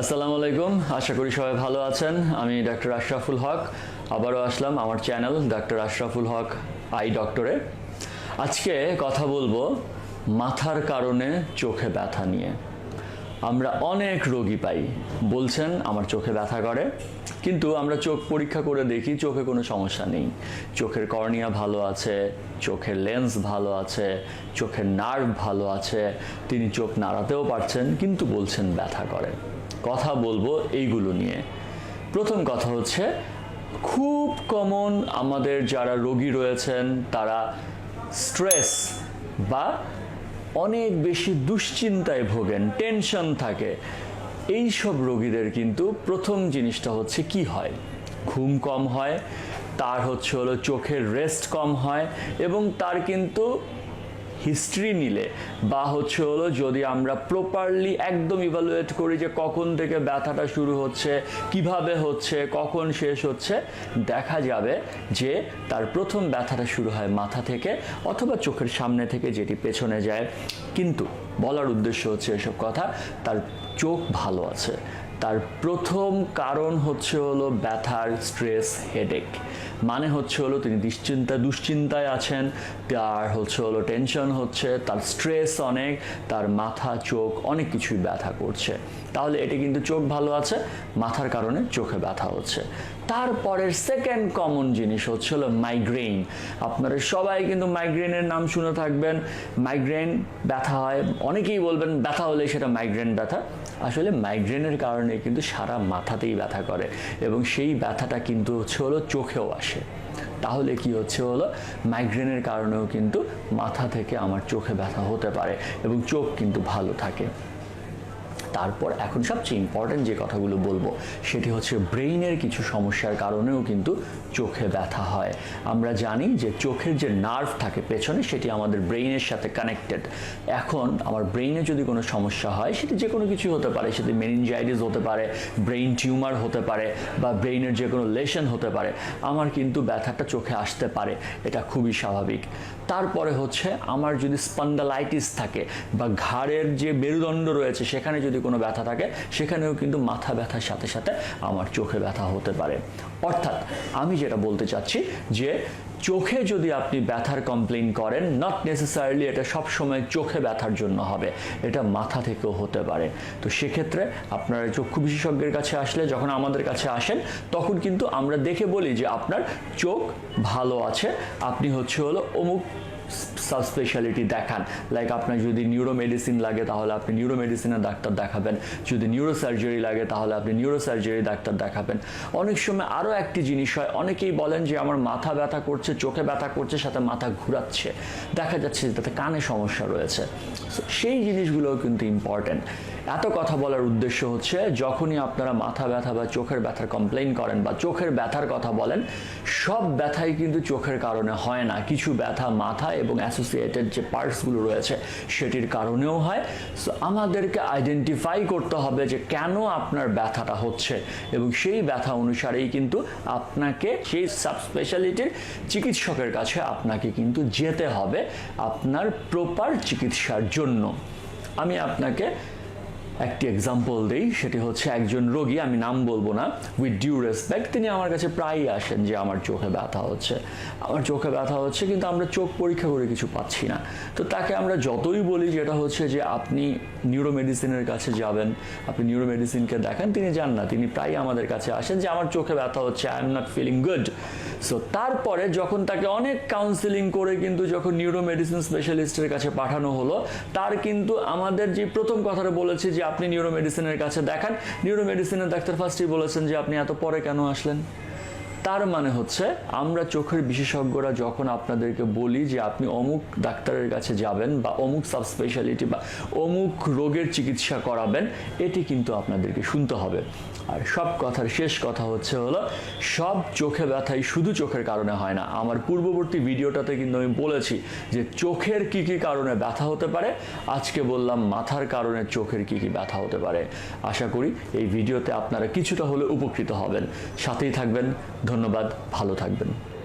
আসসালামু আলাইকুম, আশা করি সবাই ভালো আছেন। আমি ডাক্তার আশরাফুল হক, আবারও আসলাম আমার channel doctor Ashraful Haque eye ডক্টরে। আজকে কথা বলব মাথার কারণে চোখে ব্যথা নিয়ে। আমরা অনেক রোগী পাই, বলছেন আমার চোখে ব্যথা করে, কিন্তু আমরা চোখ পরীক্ষা করে দেখি চোখে কোনো সমস্যা নেই। চোখের কর্নিয়া ভালো আছে, চোখের লেন্স ভালো আছে, চোখের নার্ভ ভালো আছে, তিনি চোখ নাড়াতেও পারছেন, কিন্তু বলছেন ব্যথা করে। কথা বলব এইগুলো নিয়ে। প্রথম কথা হচ্ছে, খুব কমন আমাদের যারা রোগী রয়েছেন, তারা স্ট্রেস বা অনেক বেশি দুশ্চিন্তায় ভোগেন টেনশন থাকে। এই সব রোগীদের কিন্তু প্রথম জিনিসটা হচ্ছে কি হয়? ঘুম কম হয়, তার হচ্ছে হলো চোখের রেস্ট কম হয় এবং তার কিন্তু হিস্ট্রি নিলে, বা হচ্ছে হলো যদি আমরা প্রপারলি একদম ইভালুয়েট করি যে কখন থেকে ব্যথাটা শুরু হচ্ছে, কীভাবে হচ্ছে, কখন শেষ হচ্ছে, দেখা যাবে যে তার প্রথম ব্যথাটা শুরু হয় মাথা থেকে অথবা চোখের সামনে থেকে যেটি পেছনে যায়। কিন্তু বলার উদ্দেশ্য হচ্ছে এসব কথা, তার চোখ ভালো আছে। তার প্রথম কারণ হচ্ছে হলো ব্যথার স্ট্রেস হেডেক মানে হচ্ছে হলো তিনি দুশ্চিন্তা দুশ্চিন্তায় আছেন, তার হচ্ছে হলো টেনশন হচ্ছে, তার স্ট্রেস অনেক, তার মাথা, চোখ অনেক কিছুই ব্যথা করছে। তাহলে এটি কিন্তু চোখ ভালো আছে, মাথার কারণে চোখে ব্যথা হচ্ছে। তারপরের সেকেন্ড কমন জিনিস হচ্ছে হলো মাইগ্রেন আপনারা সবাই কিন্তু মাইগ্রেনের নাম শুনে থাকবেন। মাইগ্রেন ব্যথা হয়, অনেকেই বলবেন ব্যথা হলে সেটা মাইগ্রেন ব্যথা। আসলে মাইগ্রেনের কারণে কিন্তু সারা মাথাতেই ব্যথা করে এবং সেই ব্যথাটা কিন্তু হচ্ছে হলো চোখেও আসে। তাহলে কি হচ্ছে হলো মাইগ্রেনের কারণেও কিন্তু মাথা থেকে আমার চোখে ব্যথা হতে পারে এবং চোখ কিন্তু ভালো থাকে। তারপর এখন সবচেয়ে ইম্পর্ট্যান্ট যে কথাগুলো বলব, সেটি হচ্ছে ব্রেইনের কিছু সমস্যার কারণেও কিন্তু চোখে ব্যথা হয়। আমরা জানি যে চোখের যে নার্ভ থাকে পেছনে, সেটি আমাদের ব্রেইনের সাথে কানেক্টেড এখন আমার ব্রেইনে যদি কোনো সমস্যা হয়, সেটি যে কোনো কিছু হতে পারে। সেটি মেনিনজাইটিস হতে পারে ব্রেইন টিউমার হতে পারে, বা ব্রেইনের যে কোনো লেশন হতে পারে। আমার কিন্তু ব্যথাটা চোখে আসতে পারে। এটা খুবই স্বাভাবিক। তারপরে হচ্ছে, আমার যদি স্পন্ডালাইটিস থাকে, বা ঘাড়ের যে মেরুদণ্ড রয়েছে, সেখানে যদি কোনো ব্যথা থাকে, সেখানেও কিন্তু মাথা ব্যথার সাথে সাথে আমার চোখে ব্যথা হতে পারে। অর্থাৎ আমি যেটা বলতে চাচ্ছি যে, চোখে যদি আপনি ব্যথার কমপ্লেন করেন নট নেসেসারিলি এটা সবসময় চোখে ব্যথার জন্য হবে, এটা মাথা থেকেও হতে পারে। তো সেক্ষেত্রে আপনারা চক্ষু বিশেষজ্ঞের কাছে আসলে, যখন আমাদের কাছে আসেন, তখন কিন্তু আমরা দেখে বলি যে, আপনার চোখ ভালো আছে, আপনি হচ্ছে হলো অমুক সাব স্পেশালিটি দেখান। লাইক আপনার যদি নিউরো মেডিসিন লাগে, তাহলে আপনি নিউরো মেডিসিনের ডাক্তার দেখাবেন। যদি নিউরো সার্জারি লাগে, তাহলে আপনি নিউরো সার্জারি ডাক্তার দেখাবেন। অনেক সময় আরও একটি জিনিস হয়, অনেকেই বলেন যে আমার মাথা ব্যথা করছে, চোখে ব্যথা করছে, সাথে মাথা ঘুরাচ্ছে। দেখা যাচ্ছে যে তাতে কানে সমস্যা রয়েছে। সেই জিনিসগুলোও কিন্তু ইম্পর্ট্যান্ট এত কথা বলার উদ্দেশ্য হচ্ছে, যখনই আপনারা মাথা ব্যথা বা চোখের ব্যথার কমপ্লেন করেন বা চোখের ব্যথার কথা বলেন, সব ব্যথাই কিন্তু চোখের কারণে হয় না। কিছু ব্যথা মাথা এবং অ্যাসোসিয়েটেড যে পার্টসগুলো রয়েছে, সেটির কারণেও হয়। সো আমাদেরকে আইডেন্টিফাই করতে হবে যে কেন আপনার ব্যথাটা হচ্ছে। এবং সেই ব্যথা অনুসারেই কিন্তু আপনাকে, সেই সাবস্পেশালিটির চিকিৎসকের কাছে আপনাকে কিন্তু যেতে হবে আপনার প্রপার চিকিৎসার জন্য। আমি আপনাকে একটি এক্সাম্পল দিই, সেটি হচ্ছে একজন রোগী, আমি নাম বলব না উইথ ডিউ রেসপেক্ট তিনি আমার কাছে প্রায়ই আসেন যে আমার চোখে ব্যথা হচ্ছে। আমার চোখে ব্যথা হচ্ছে, কিন্তু আমরা চোখ পরীক্ষা করে কিছু পাচ্ছি না। তো তাকে আমরা যতই বলি, যেটা হচ্ছে যে আপনি নিউরো মেডিসিনের কাছে যাবেন, আপনি নিউরো মেডিসিনকে দেখেন, তিনি যান না, তিনি প্রায় আমাদের কাছে আসেন যে আমার চোখে ব্যথা হচ্ছে I am not feeling good so তারপরে যখন তাকে অনেক কাউন্সিলিং করে কিন্তু যখন নিউরো মেডিসিন স্পেশালিস্টের কাছে পাঠানো হলো, তার কিন্তু আমাদের যে প্রথম কথাটা বলেছি যে আপনি নিউরো মেডিসিনের কাছে দেখান নিউরো মেডিসিনের ডাক্তার ফার্স্টই বলেছেন যে আপনি এত পরে কেন আসলেন? তার মানে হচ্ছে, আমরা চোখের বিশেষজ্ঞরা যখন আপনাদেরকে বলি যে আপনি অমুক ডাক্তারের কাছে যাবেন বা অমুক সাবস্পেশালিটি বা অমুক রোগের চিকিৎসা করাবেন, এটি কিন্তু আপনাদেরকে শুনতে হবে। আর সব কথার শেষ কথা হচ্ছে হলো, সব চোখে ব্যথাই শুধু চোখের কারণে হয় না। আমার পূর্ববর্তী ভিডিওটাতে কিন্তু আমি বলেছি যে চোখের কী কী কারণে ব্যথা হতে পারে, আজকে বললাম মাথার কারণে চোখের কী কী ব্যথা হতে পারে। আশা করি এই ভিডিওতে আপনারা কিছুটা হলে উপকৃত হবেন। সাথেই থাকবেন, ধন্যবাদ, ভালো থাকবেন।